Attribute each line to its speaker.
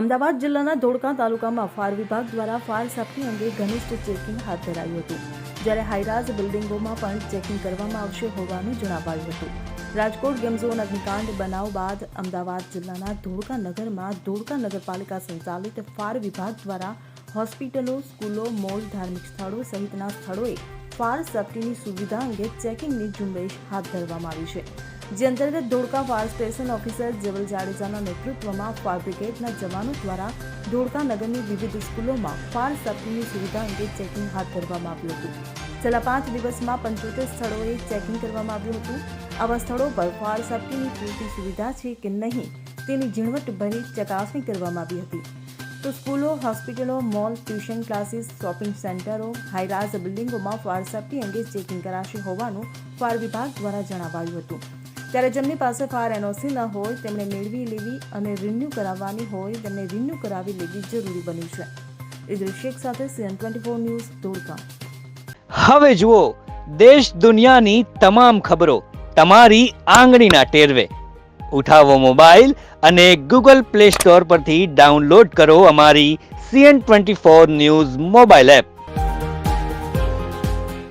Speaker 1: અમદાવાદ જિલ્લાના ધોળકા તાલુકામાં ફાયર વિભાગ દ્વારા ફાયર સેફટી અંગે ઘનિષ્ઠ ચેકિંગ હાથ ધરાયું હતું. જ્યારે હાઈરાઝ બિલ્ડિંગોમાં પણ ચેકિંગ કરવામાં આવશે હોવાનું જણાવાયું હતું. રાજકોટ ગેમઝોન અગ્નિકાંડ બનાવ બાદ અમદાવાદ જિલ્લાના ધોળકા નગરમાં ધોળકા નગરપાલિકા સંચાલિત ફાયર વિભાગ દ્વારા હોસ્પિટલો, સ્કૂલો, મોલ, ધાર્મિક સ્થળો સહિતના સ્થળોએ ફાયર સેફટીની સુવિધા અંગે ચેકિંગની ઝુંબેશ હાથ ધરવામાં આવી છે. જે અંતર્ગત Dholka fire station officer Javal જાડેજાના નેતૃત્વમાં ફાયર બ્રિગેડના જવાનો દ્વારા ધોળકા નગરની વિવિધ સ્કૂલોમાં ફાયર સેફ્ટીની સુવિધા અંગે ચેકિંગ હાથ ધરવામાં આવ્યું હતું. છેલ્લા પાંચ દિવસમાં પંચોતેર સ્થળોએ ચેકિંગ કરવામાં આવ્યું હતું. આવા સ્થળો પર ફાયર સેફ્ટીની પૂરતી સુવિધા છે કે નહીં તેની ઝીણવટભરી ચકાસણી કરવામાં આવી હતી. તો સ્કૂલો, હોસ્પિટલો, મોલ, ટ્યુશન ક્લાસીસ, શોપિંગ સેન્ટરો, હાઈરાઝ બિલ્ડિંગોમાં ફાયર સેફ્ટી અંગે ચેકિંગ કરાશે હોવાનું ફાયર વિભાગ દ્વારા જણાવાયું હતું. ત્યારે જેમની પાસે ફાયર એનઓસી ન હોય, તેમણે મેળવી લેવી અને રિન્યૂ કરાવવાની હોય, તેમને રિન્યૂ કરાવી લેવી જરૂરી બન્યું છે. ઇદ્રિસ શેખ સાથે CN twenty four news, Dholka.
Speaker 2: હવે જુઓ, દેશ દુનિયાની તમામ ખબરો તમારી આંગળીના ટેરવે. ઉઠાવો મોબાઈલ અને ગૂગલ પ્લે સ્ટોર પરથી ડાઉનલોડ કરો અમારી CN twenty four news mobile app.